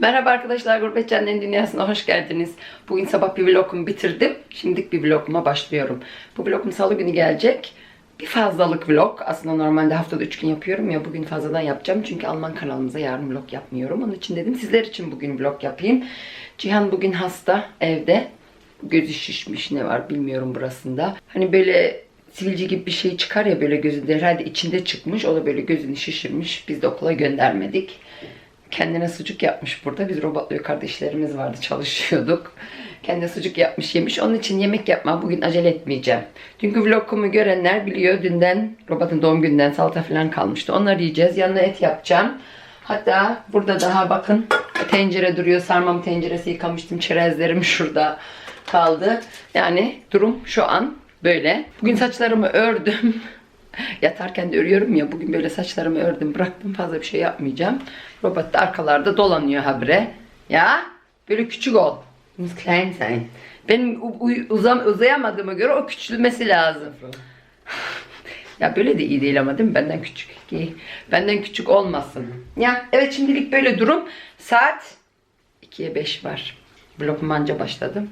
Merhaba arkadaşlar, Gurbet Canlı'nın dünyasına hoş geldiniz. Bugün sabah bir vlogumu bitirdim. Şimdilik bir vloguma başlıyorum. Bu vlogum salı günü gelecek. Bir fazlalık vlog. Aslında normalde haftada 3 gün yapıyorum ya bugün fazladan yapacağım. Çünkü Alman kanalımıza yarın vlog yapmıyorum. Onun için dedim sizler için bugün vlog yapayım. Cihan bugün hasta evde. Gözü şişmiş ne var bilmiyorum burasında. Hani böyle sivilce gibi bir şey çıkar ya böyle gözünde herhalde içinde çıkmış. O da böyle gözünü şişirmiş. Biz de okula göndermedik. Kendine sucuk yapmış burada. Biz robotluyor kardeşlerimiz vardı çalışıyorduk. Kendine sucuk yapmış yemiş. Onun için yemek yapma bugün acele etmeyeceğim. Dünkü vlogumu görenler biliyor. Dünden robotun doğum günden salata falan kalmıştı. Onları yiyeceğiz. Yanına et yapacağım. Hatta burada daha bakın tencere duruyor. Sarmam tenceresi yıkamıştım. Çerezlerim şurada kaldı. Yani durum şu an böyle. Bugün saçlarımı ördüm. Yatarken de örüyorum ya. Bugün böyle saçlarımı ördüm. Bıraktım. Fazla bir şey yapmayacağım. Robot da arkalarda dolanıyor habire. Ya böyle küçük ol. Klein sein. Benim uzam uzayamadığıma göre o küçülmesi lazım. Ya böyle de iyi değil ama değil mi? Benden küçük. Benden küçük olmasın. Ya evet şimdilik böyle durum. Saat 2'ye 5 var. Blokuma anca başladım.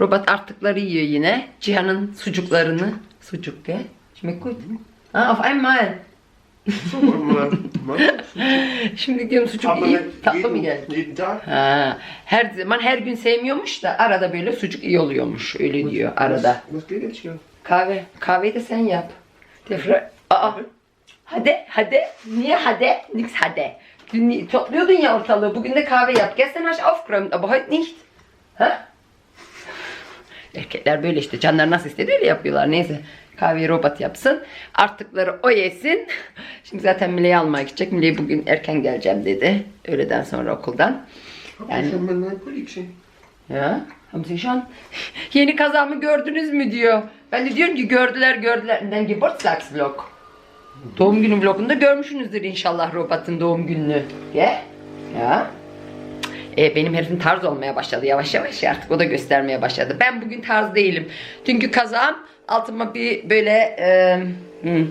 Robot artıkları yiyor yine. Cihan'ın sucuklarını. Sucuk ya. Schmeckt gut. Ha, auf einmal. Şimdi diyorum sucuk Aber iyi. Tatlı mı geldi? jeden Tag. Ha, her zaman her gün sevmiyormuş da arada böyle sucuk iyi oluyormuş. Öyle diyor arada. Was geht jetzt hier? Kahve. Kahveyi de sen yap. Defra. Aa. Hadi hadi. Niye hadi? Nix hadi. Dün topluyordun ya ortalığı. Bugün de kahve yap. Gestern hast aufgeräumt, aber heute nicht. Ha? Erkekler böyle işte. Canlar nasıl istedi öyle yapıyorlar. Neyse. Kahveyi robot yapsın. Artıkları o yesin. Şimdi zaten Mile'yi almaya gidecek. Mile'yi bugün erken geleceğim dedi. Öğleden sonra okuldan. Yani- Ya, Sie schon? Yeni kazamı gördünüz mü diyor. Ben de diyorum ki gördüler gördüler. Den Geburtstagsvlog. Doğum günü vlogunda görmüşsünüzdür inşallah robotun doğum gününü. Ya. Ya. E, benim herifim tarz olmaya başladı yavaş yavaş ya artık o da göstermeye başladı. Ben bugün tarz değilim. Çünkü kazağım altıma bir böyle e, hmm,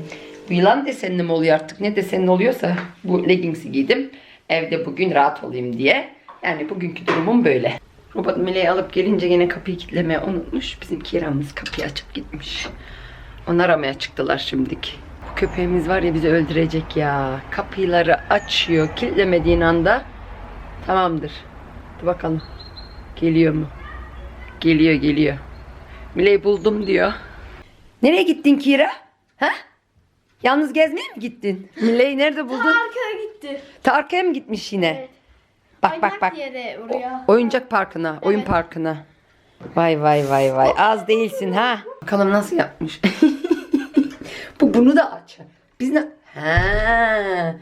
yılan desenli mi oluyor artık ne desenli oluyorsa bu leggingsi giydim. Evde bugün rahat olayım diye. Yani bugünkü durumum böyle. Robot Meleği alıp gelince yine kapıyı kilitlemeyi unutmuş. Bizim Kiram'ız kapıyı açıp gitmiş. Onu aramaya çıktılar şimdik. Bu köpeğimiz var ya bizi öldürecek ya. Kapıları açıyor kilitlemediğin anda tamamdır. Dur bakalım. Geliyor mu? Geliyor geliyor. Mile'yi buldum diyor. Nereye gittin Kira? Ha? Yalnız gezmeye mi gittin? Mile'yi nerede buldun? Arkaya gitti. Ta arkaya mı gitmiş yine? Evet. Bak bak bak. yere oraya. Oyuncak parkına, oyun Evet. parkına. Vay vay vay vay. Az değilsin ha. Bakalım nasıl yapmış. Bu bunu da açar. Biz ne? Ha.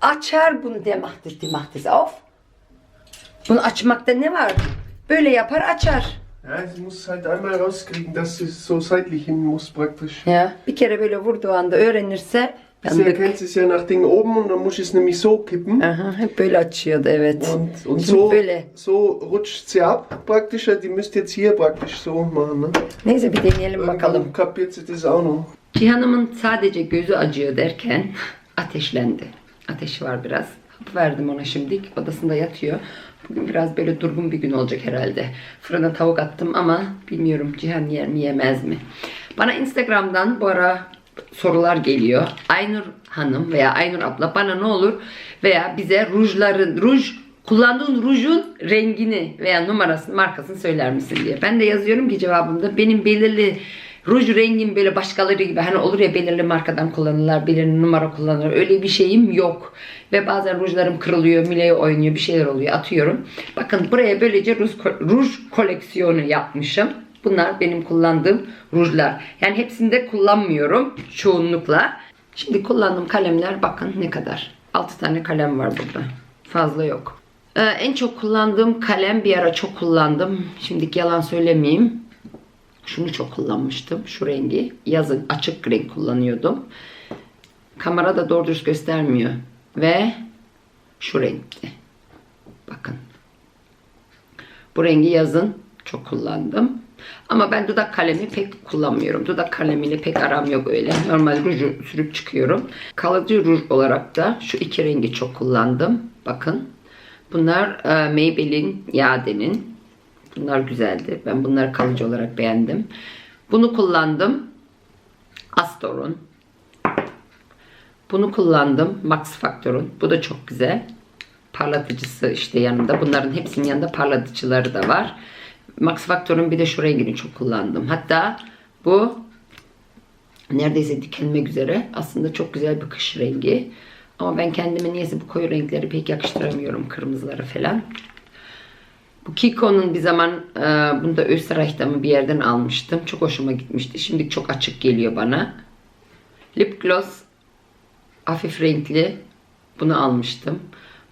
Açar bunu demahtir demahtir. Of. Bunu açmakta ne var? Böyle yapar açar. Ja, sie muss es halt einmal rauskriegen, dass sie so seitlich hin muss praktisch. Ya bir kere böyle vurduğu anda öğrenirse Bisher yandık. kennt sie es ja nach Ding oben und dann muss ich es nämlich so kippen. Aha, hep böyle açıyordu evet. Und, und Şimdi so, böyle. so rutscht sie ab praktisch. Die müsst jetzt hier praktisch so machen. Ne? Neyse bir deneyelim bakalım. Irgendwann kapiert sie das auch noch. Cihan'ımın sadece gözü acıyor derken ateşlendi. Ateşi var biraz. Verdim ona şimdilik. Odasında yatıyor. Bugün biraz böyle durgun bir gün olacak herhalde. Fırına tavuk attım ama bilmiyorum Cihan yer mi yemez mi? Bana Instagram'dan bu ara sorular geliyor. Aynur Hanım veya Aynur abla bana ne olur veya bize rujların, ruj kullandığın rujun rengini veya numarasını, markasını söyler misin diye. Ben de yazıyorum ki cevabımda benim belirli ruj rengim böyle başkaları gibi hani olur ya belirli markadan kullanırlar, belirli numara kullanırlar. Öyle bir şeyim yok. Ve bazen rujlarım kırılıyor, mileye oynuyor, bir şeyler oluyor, atıyorum. Bakın buraya böylece ruj, ruj koleksiyonu yapmışım. Bunlar benim kullandığım rujlar. Yani hepsini de kullanmıyorum çoğunlukla. Şimdi kullandığım kalemler bakın ne kadar. 6 tane kalem var burada. Fazla yok. Ee, en çok kullandığım kalem bir ara çok kullandım. Şimdiki yalan söylemeyeyim. Şunu çok kullanmıştım. Şu rengi. Yazın açık renk kullanıyordum. Kamera da doğru dürüst göstermiyor. Ve şu renkti. Bakın. Bu rengi yazın çok kullandım. Ama ben dudak kalemi pek kullanmıyorum. Dudak kalemiyle pek aram yok öyle. Normal ruju sürüp çıkıyorum. Kalıcı ruj olarak da şu iki rengi çok kullandım. Bakın. Bunlar e, Maybelline Yade'nin. Bunlar güzeldi. Ben bunları kalıcı olarak beğendim. Bunu kullandım. Astor'un. Bunu kullandım. Max Factor'un. Bu da çok güzel. Parlatıcısı işte yanında. Bunların hepsinin yanında parlatıcıları da var. Max Factor'un bir de şu rengini çok kullandım. Hatta bu neredeyse dikelmek üzere. Aslında çok güzel bir kış rengi. Ama ben kendime niyeyse bu koyu renkleri pek yakıştıramıyorum. Kırmızıları falan. Bu Kiko'nun bir zaman e, bunu da Österreich'ta mı bir yerden almıştım. Çok hoşuma gitmişti. Şimdi çok açık geliyor bana. Lip gloss hafif renkli. Bunu almıştım.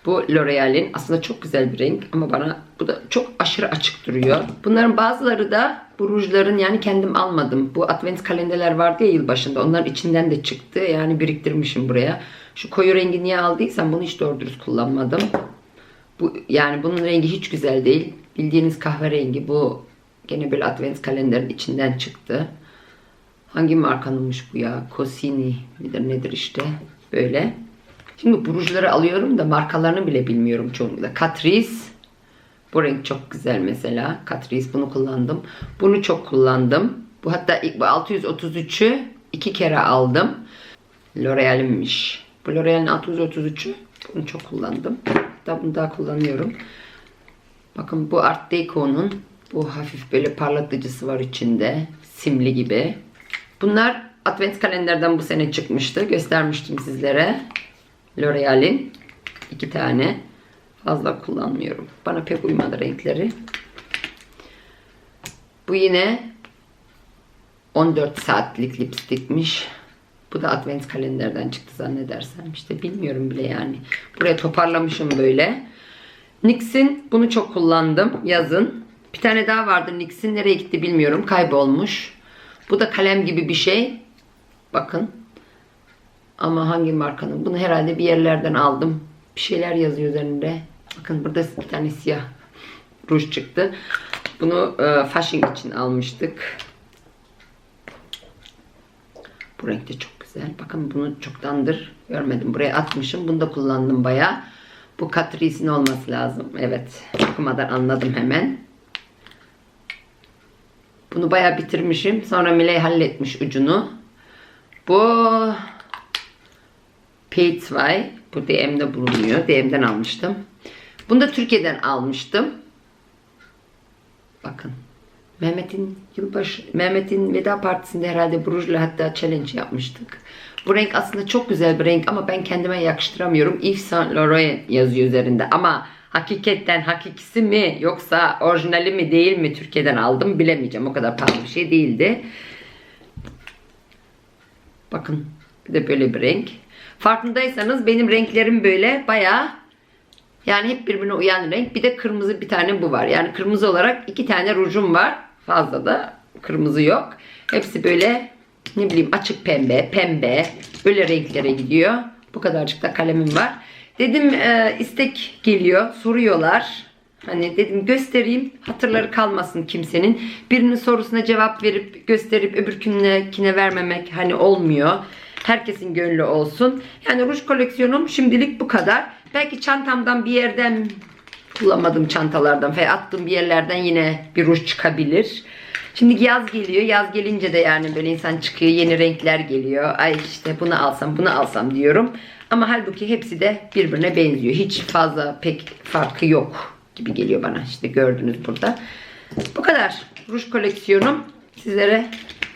Bu L'Oreal'in aslında çok güzel bir renk ama bana bu da çok aşırı açık duruyor. Bunların bazıları da bu rujların yani kendim almadım. Bu advent kalenderler vardı ya yılbaşında. Onların içinden de çıktı. Yani biriktirmişim buraya. Şu koyu rengi niye aldıysam bunu hiç doğru dürüst kullanmadım. Bu yani bunun rengi hiç güzel değil. Bildiğiniz kahverengi bu gene bir advent kalenderin içinden çıktı. Hangi markanınmış bu ya? Cosini midir nedir işte. Böyle. Şimdi bu alıyorum da markalarını bile bilmiyorum çoğunlukla. Catrice. Bu renk çok güzel mesela. Catrice bunu kullandım. Bunu çok kullandım. Bu hatta ilk bu 633'ü iki kere aldım. L'Oreal'immiş. Bu L'Oreal'in 633'ü. Bunu çok kullandım. Hatta bunu daha kullanıyorum. Bakın bu Art Deco'nun bu hafif böyle parlatıcısı var içinde. Simli gibi. Bunlar Advent kalenderden bu sene çıkmıştı. Göstermiştim sizlere. L'Oreal'in iki tane. Fazla kullanmıyorum. Bana pek uymadı renkleri. Bu yine 14 saatlik lipstikmiş. Bu da Advent kalenderden çıktı zannedersem. İşte bilmiyorum bile yani. Buraya toparlamışım böyle. NYX'in bunu çok kullandım yazın. Bir tane daha vardı NYX'in nereye gitti bilmiyorum. Kaybolmuş. Bu da kalem gibi bir şey. Bakın. Ama hangi markanın? Bunu herhalde bir yerlerden aldım. Bir şeyler yazıyor üzerinde. Bakın burada bir tane siyah ruj çıktı. Bunu e, fashion için almıştık. Bu renk de çok güzel. Bakın bunu çoktandır görmedim. Buraya atmışım. Bunu da kullandım baya. Bu Catrice'in olması lazım. Evet. Okumadan anladım hemen. Bunu baya bitirmişim. Sonra Miley halletmiş ucunu. Bu P2 bu DM'de bulunuyor. DM'den almıştım. Bunu da Türkiye'den almıştım. Bakın. Mehmet'in yılbaşı Mehmet'in veda partisinde herhalde bu rujla hatta challenge yapmıştık. Bu renk aslında çok güzel bir renk ama ben kendime yakıştıramıyorum. Yves Saint Laurent yazıyor üzerinde ama hakikaten hakikisi mi yoksa orijinali mi değil mi Türkiye'den aldım bilemeyeceğim. O kadar pahalı bir şey değildi. Bakın bir de böyle bir renk. Farkındaysanız benim renklerim böyle bayağı yani hep birbirine uyan renk. Bir de kırmızı bir tane bu var. Yani kırmızı olarak iki tane rujum var. Fazla da kırmızı yok. Hepsi böyle ne bileyim açık pembe, pembe böyle renklere gidiyor. Bu kadarcık da kalemim var. Dedim e, istek geliyor, soruyorlar. Hani dedim göstereyim hatırları kalmasın kimsenin. Birinin sorusuna cevap verip gösterip öbürküne vermemek hani olmuyor. Herkesin gönlü olsun. Yani ruj koleksiyonum şimdilik bu kadar. Belki çantamdan bir yerden kullanmadığım çantalardan ve attığım bir yerlerden yine bir ruj çıkabilir. Şimdi yaz geliyor. Yaz gelince de yani böyle insan çıkıyor. Yeni renkler geliyor. Ay işte bunu alsam bunu alsam diyorum. Ama halbuki hepsi de birbirine benziyor. Hiç fazla pek farkı yok gibi geliyor bana. İşte gördünüz burada. Bu kadar. Ruj koleksiyonum sizlere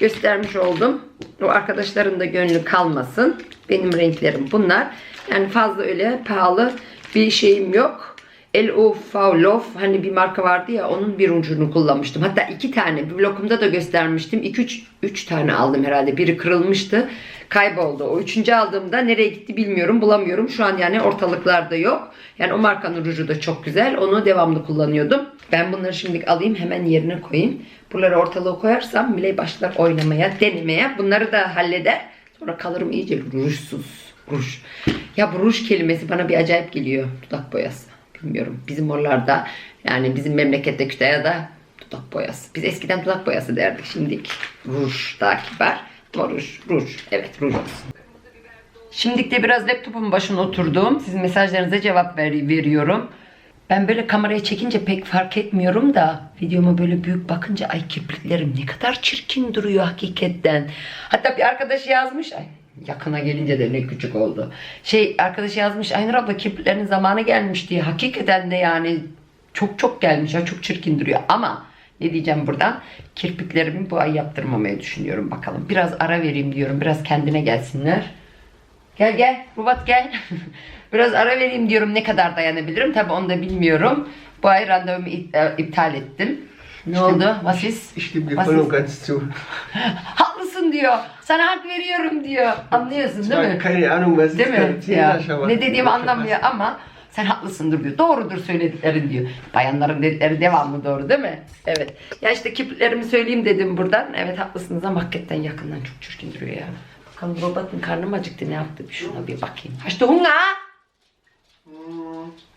göstermiş oldum. O arkadaşların da gönlü kalmasın. Benim renklerim bunlar. Yani fazla öyle pahalı bir şeyim yok. L.O. Favlov hani bir marka vardı ya onun bir ucunu kullanmıştım. Hatta iki tane bir blokumda da göstermiştim. 2 üç, üç tane aldım herhalde. Biri kırılmıştı. Kayboldu. O üçüncü aldığımda nereye gitti bilmiyorum. Bulamıyorum. Şu an yani ortalıklarda yok. Yani o markanın ruju da çok güzel. Onu devamlı kullanıyordum. Ben bunları şimdi alayım hemen yerine koyayım. Buraları ortalığa koyarsam Miley başlar oynamaya, denemeye. Bunları da halleder. Sonra kalırım iyice rujsuz. Ruj. Ya bu ruj kelimesi bana bir acayip geliyor. Dudak boyası. Bilmiyorum. Bizim oralarda yani bizim memlekette Kütahya'da dudak boyası. Biz eskiden dudak boyası derdik. Şimdilik ruj daha kibar. Ama ruj, ruj. Evet ruj olsun. Şimdilik de biraz laptopun başına oturdum. Sizin mesajlarınıza cevap ver, veriyorum. Ben böyle kameraya çekince pek fark etmiyorum da videoma böyle büyük bakınca ay kirpiklerim ne kadar çirkin duruyor hakikaten. Hatta bir arkadaş yazmış ay yakına gelince de ne küçük oldu. Şey arkadaş yazmış Aynur abla kirpiklerinin zamanı gelmiş diye. Hakikaten de yani çok çok gelmiş ya çok çirkin duruyor ama ne diyeceğim buradan? Kirpiklerimi bu ay yaptırmamayı düşünüyorum bakalım. Biraz ara vereyim diyorum. Biraz kendine gelsinler. Gel gel Rubat gel. Biraz ara vereyim diyorum ne kadar dayanabilirim. Tabi onu da bilmiyorum. Bu ay randevumu e, iptal ettim. Ne oldu? Was ist? Ich stimme dir voll und ganz zu. Haklısın diyor. Sana hak veriyorum diyor. Anlıyorsun değil mi? keine Ahnung, was Değil mi? Ya, ne dediğimi anlamıyor ama sen haklısındır diyor. Doğrudur söylediklerin diyor. Bayanların dedikleri devamlı doğru değil mi? Evet. Ya işte kirpiklerimi söyleyeyim dedim buradan. Evet haklısınız ama hakikaten yakından çok çirkin duruyor ya. Bakalım robotun karnım acıktı ne yaptı bir şuna bir bakayım. Hast du Hunger?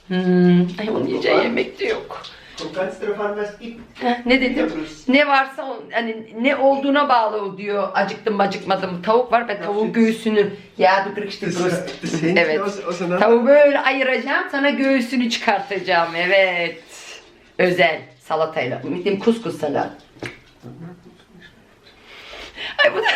Hmm. Ay onun yiyeceği yemek de yok. An, was gibt. Ne dedim? Ne varsa o- hani ne olduğuna bağlı o diyor. Acıktım mı acıkmadım mı. Tavuk var ben tavuğun göğsünü ya du kriegst die Das, Brust. das Hähnchen Evet. aus, auseinander. Tavuğu böyle ayıracağım sana göğsünü çıkartacağım. Evet. Özel salatayla. Mit dem Couscous-Salat. Ay bu da...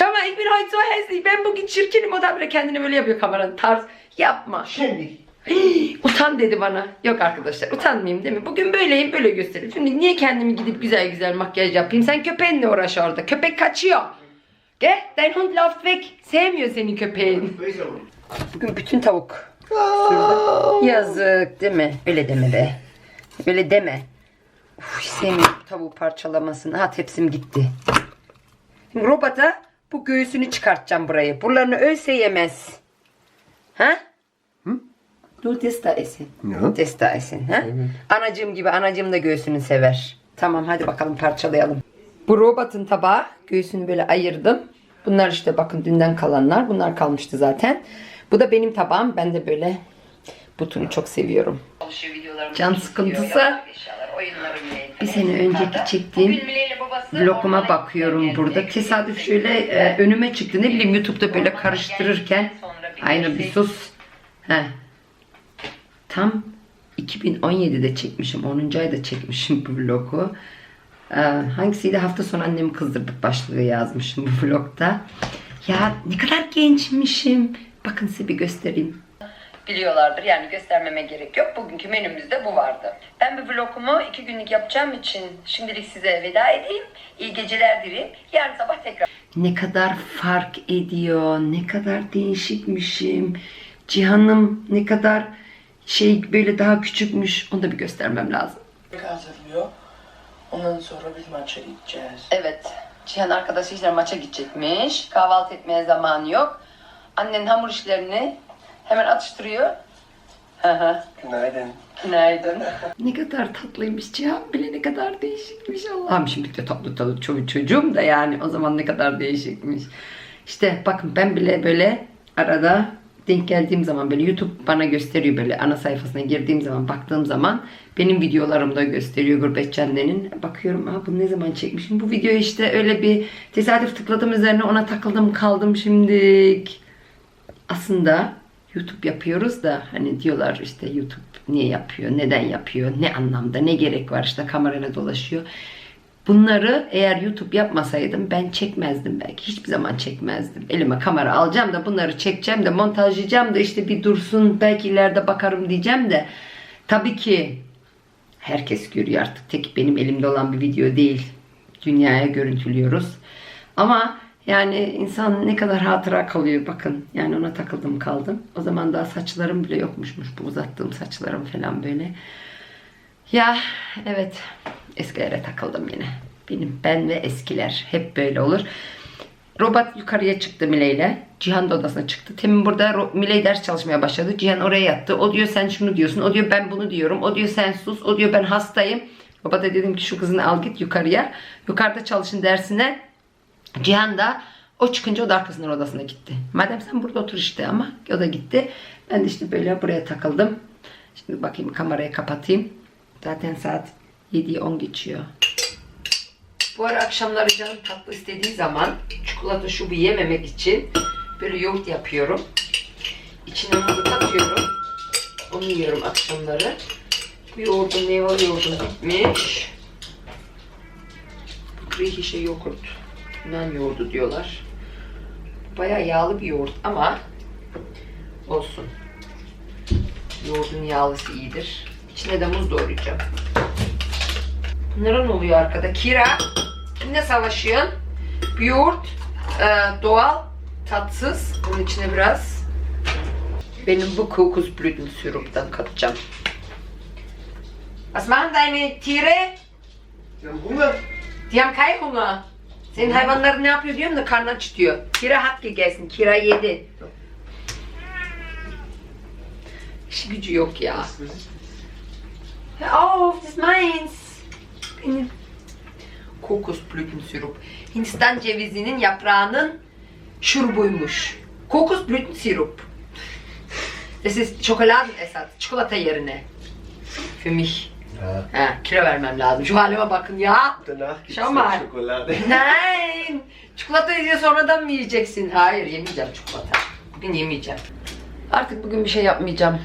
Mal ich bin heute so hässlich. Ben bugün çirkinim. O da böyle kendini böyle yapıyor kameranın. Tarz. Yapma. Ständig. Hii, Utan dedi bana. Yok arkadaşlar utanmayayım değil mi? Bugün böyleyim böyle göstereyim. Şimdi niye kendimi gidip güzel güzel makyaj yapayım? Sen köpeğinle uğraş orada. Köpek kaçıyor. Gel dein Hund läuft weg. Sevmiyor senin köpeğin. Bugün bütün tavuk. Yazık değil mi? Öyle deme be. Öyle deme. Uf, sevmiyorum tavuğu parçalamasını. Ha tepsim gitti. Şimdi robota bu göğsünü çıkartacağım burayı. Buralarını ölse yemez. Ha? Du das da essen. Ja. Das da essen. Ha? Anacığım gibi anacığım da göğsünü sever. Tamam hadi bakalım parçalayalım. Bu robotun tabağı göğsünü böyle ayırdım. Bunlar işte bakın dünden kalanlar. Bunlar kalmıştı zaten. Bu da benim tabağım. Ben de böyle butunu çok seviyorum. Can sıkıntısı. Bir sene önceki çektiğim vloguma bakıyorum burada. Tesadüf şöyle e, önüme çıktı. Ne bileyim YouTube'da böyle karıştırırken. Aynı bir sus. Heh. Tam 2017'de çekmişim. 10. ayda çekmişim bu vlogu. Ee, hangisiydi? Hafta sonu annemi kızdırdık başlığı yazmışım bu vlogda. Ya ne kadar gençmişim. Bakın size bir göstereyim. Biliyorlardır yani göstermeme gerek yok. Bugünkü menümüzde bu vardı. Ben bu vlogumu iki günlük yapacağım için şimdilik size veda edeyim. İyi geceler dileyim. Yarın sabah tekrar. Ne kadar fark ediyor. Ne kadar değişikmişim. Cihan'ım ne kadar şey böyle daha küçükmüş. Onu da bir göstermem lazım. hazırlıyor. Ondan sonra biz maça gideceğiz. Evet. Cihan arkadaşıyla maça gidecekmiş. Kahvaltı etmeye zamanı yok. Annen hamur işlerini hemen atıştırıyor. Günaydın. Günaydın. ne kadar tatlıymış Cihan bile ne kadar değişikmiş Allah'ım şimdi de tatlı tatlı ço- çocuğum da yani o zaman ne kadar değişikmiş. İşte bakın ben bile böyle arada denk geldiğim zaman böyle YouTube bana gösteriyor böyle ana sayfasına girdiğim zaman baktığım zaman benim videolarımda gösteriyor Gurbetçi annenin. Bakıyorum Aa, bunu ne zaman çekmişim. Bu video işte öyle bir tesadüf tıkladım üzerine ona takıldım kaldım şimdilik aslında YouTube yapıyoruz da hani diyorlar işte YouTube niye yapıyor, neden yapıyor, ne anlamda, ne gerek var işte kamerayla dolaşıyor. Bunları eğer YouTube yapmasaydım ben çekmezdim belki. Hiçbir zaman çekmezdim. Elime kamera alacağım da bunları çekeceğim de montajlayacağım da işte bir dursun belki ileride bakarım diyeceğim de tabii ki herkes görüyor artık. Tek benim elimde olan bir video değil. Dünyaya görüntülüyoruz. Ama yani insan ne kadar hatıra kalıyor bakın. Yani ona takıldım kaldım. O zaman daha saçlarım bile yokmuşmuş. Bu uzattığım saçlarım falan böyle. Ya evet eskilere takıldım yine. Benim ben ve eskiler hep böyle olur. Robot yukarıya çıktı Mile ile. Cihan da odasına çıktı. Temin burada Mile ders çalışmaya başladı. Cihan oraya yattı. O diyor sen şunu diyorsun. O diyor ben bunu diyorum. O diyor sen sus. O diyor ben hastayım. Robot'a dedim ki şu kızını al git yukarıya. Yukarıda çalışın dersine. Cihan da o çıkınca o da arkasından odasına gitti. Madem sen burada otur işte ama o da gitti. Ben de işte böyle buraya takıldım. Şimdi bakayım kamerayı kapatayım. Zaten saat 7'yi 10 geçiyor. Bu ara akşamları canım tatlı istediği zaman çikolata şubu yememek için böyle yoğurt yapıyorum. İçine onu katıyorum. Onu yiyorum akşamları. Yoğurdum, meyveli yoğurdum bitmiş. Bu Griechische yoğurt. Yunan yoğurdu diyorlar. Bayağı yağlı bir yoğurt ama olsun. Yoğurdun yağlısı iyidir. İçine de muz doğrayacağım. Ne oluyor arkada? Kira, kimle savaşıyorsun? Bir yoğurt, e, doğal, tatsız. Bunun içine biraz benim bu kokosblüten süruptan katacağım. Was machen deine Tiere? Sie haben Hunger? Die haben keinen Hunger. Senin hayvanların ne yapıyor diyorum da karnı aç diyor. Kira hat gegessen. Kira yedi. İşi gücü yok ya. Hör auf, das ist meins. Kokosblütensirup. Hindistan cevizinin yaprağının şurubuymuş. Kokosblütensirup. Das ist Schokoladenersatz. Çikolata yerine. Für mich. Ja. Ha, kilo vermem lazım. Şu halime bakın ya. Danach gibt's Schau dann mal. Schokolade. Nein. Çikolata yediği sonradan mı yiyeceksin? Hayır yemeyeceğim çikolata. Bugün yemeyeceğim. Artık bugün bir şey yapmayacağım.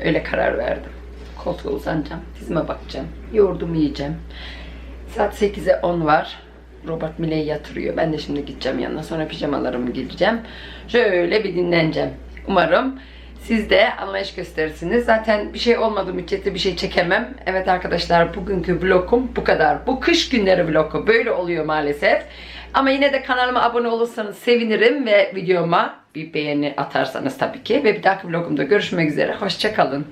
Öyle karar verdim. Koltuğa uzanacağım. Dizime bakacağım. Yoğurdumu yiyeceğim. Saat 8'e 10 var. Robert Mile'yi yatırıyor. Ben de şimdi gideceğim yanına. Sonra pijamalarımı giyeceğim. Şöyle bir dinleneceğim. Umarım siz de anlayış gösterirsiniz. Zaten bir şey olmadığı müddetçe bir şey çekemem. Evet arkadaşlar bugünkü vlogum bu kadar. Bu kış günleri vlogu böyle oluyor maalesef. Ama yine de kanalıma abone olursanız sevinirim ve videoma bir beğeni atarsanız tabii ki. Ve bir dahaki vlogumda görüşmek üzere. Hoşçakalın.